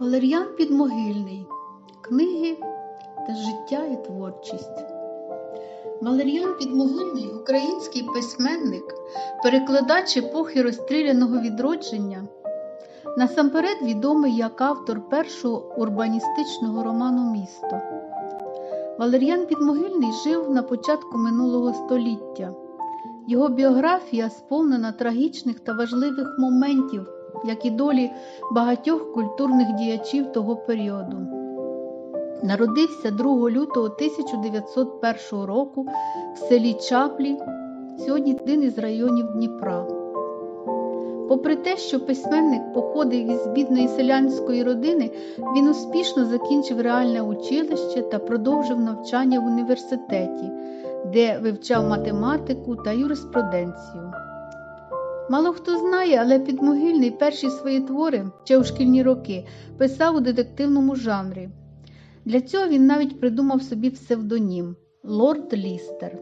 Валер'ян Підмогильний. Книги та життя і творчість. Валер'ян Підмогильний український письменник, перекладач епохи розстріляного відродження, насамперед відомий як автор першого урбаністичного роману Місто. Валер'ян Підмогильний жив на початку минулого століття. Його біографія сповнена трагічних та важливих моментів, як і долі багатьох культурних діячів того періоду. Народився 2 лютого 1901 року в селі Чаплі, сьогодні один із районів Дніпра. Попри те, що письменник походив із бідної селянської родини, він успішно закінчив реальне училище та продовжив навчання в університеті, де вивчав математику та юриспруденцію. Мало хто знає, але підмогильний перші свої твори ще у шкільні роки писав у детективному жанрі. Для цього він навіть придумав собі псевдонім Лорд Лістер.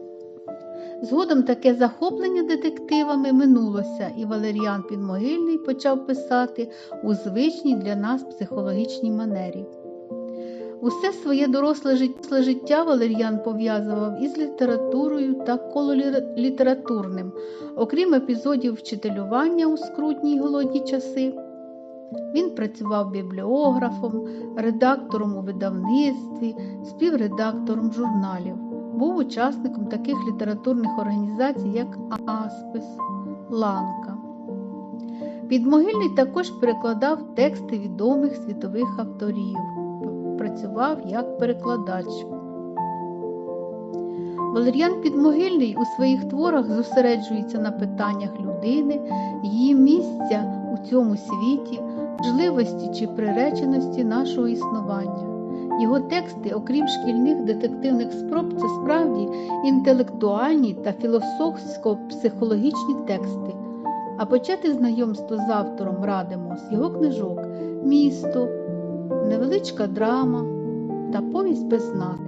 Згодом таке захоплення детективами минулося, і Валеріан Підмогильний почав писати у звичній для нас психологічній манері. Усе своє доросле життя Валер'ян пов'язував із літературою та кололітературним, окрім епізодів вчителювання у скрутні й голодні часи. Він працював бібліографом, редактором у видавництві, співредактором журналів, був учасником таких літературних організацій, як Аспис, Ланка. Підмогильний також перекладав тексти відомих світових авторів, працював як перекладач. Валер'ян Підмогильний у своїх творах зосереджується на питаннях людини, її місця у цьому світі, можливості чи приреченості нашого існування. Його тексти, окрім шкільних детективних спроб, це справді інтелектуальні та філософсько-психологічні тексти. А почати знайомство з автором радимо з його книжок Місто, Невеличка драма та Повість без назви.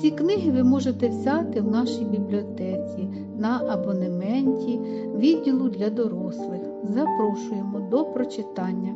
Ці книги ви можете взяти в нашій бібліотеці на абонементі відділу для дорослих. Запрошуємо до прочитання.